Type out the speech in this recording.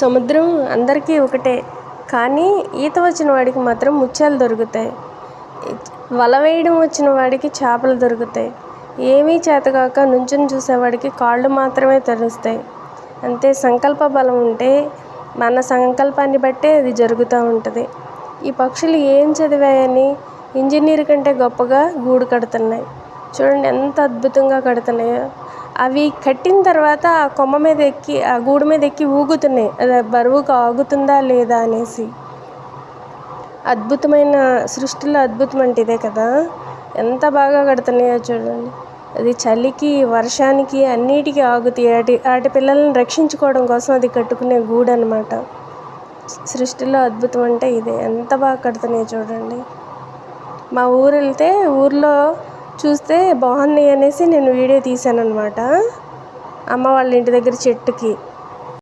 సముద్రం అందరికీ ఒకటే కానీ ఈత వచ్చిన వాడికి మాత్రం ముత్యాలు దొరుకుతాయి. వల వేయడం వచ్చిన వాడికి చేపలు దొరుకుతాయి. ఏమీ చేతకాక నుంచుని చూసేవాడికి కాళ్ళు మాత్రమే తెలుస్తాయి. అంతే సంకల్ప బలం ఉంటే మన సంకల్పాన్ని బట్టే అది జరుగుతూ ఉంటుంది. ఈ పక్షులు ఏం చదివాయని ఇంజనీర్ కంటే గొప్పగా గూడు కడుతున్నాయి. చూడండి ఎంత అద్భుతంగా కడుతున్నాయో. అవి కట్టిన తర్వాత ఆ కొమ్మ మీద ఎక్కి ఆ గూడు మీద ఎక్కి ఊగుతున్నాయి. అది బరువుకు ఆగుతుందా లేదా అనేసి. అద్భుతమైన సృష్టిలో అద్భుతం అంటే ఇదే కదా. ఎంత బాగా కడుతున్నాయో చూడండి. అది చలికి వర్షానికి అన్నిటికీ ఆగుతాయి. అటు ఆటి పిల్లల్ని రక్షించుకోవడం కోసం అది కట్టుకునే గూడు అనమాట సృష్టిలో అద్భుతం అంటే ఇదే. ఎంత బాగా కడుతున్నాయో చూడండి. మా ఊరు వెళ్తే ఊర్లో చూస్తే బాగున్నాయి అనేసి నేను వీడియో తీశాను అనమాట అమ్మ వాళ్ళ ఇంటి దగ్గర చెట్టుకి.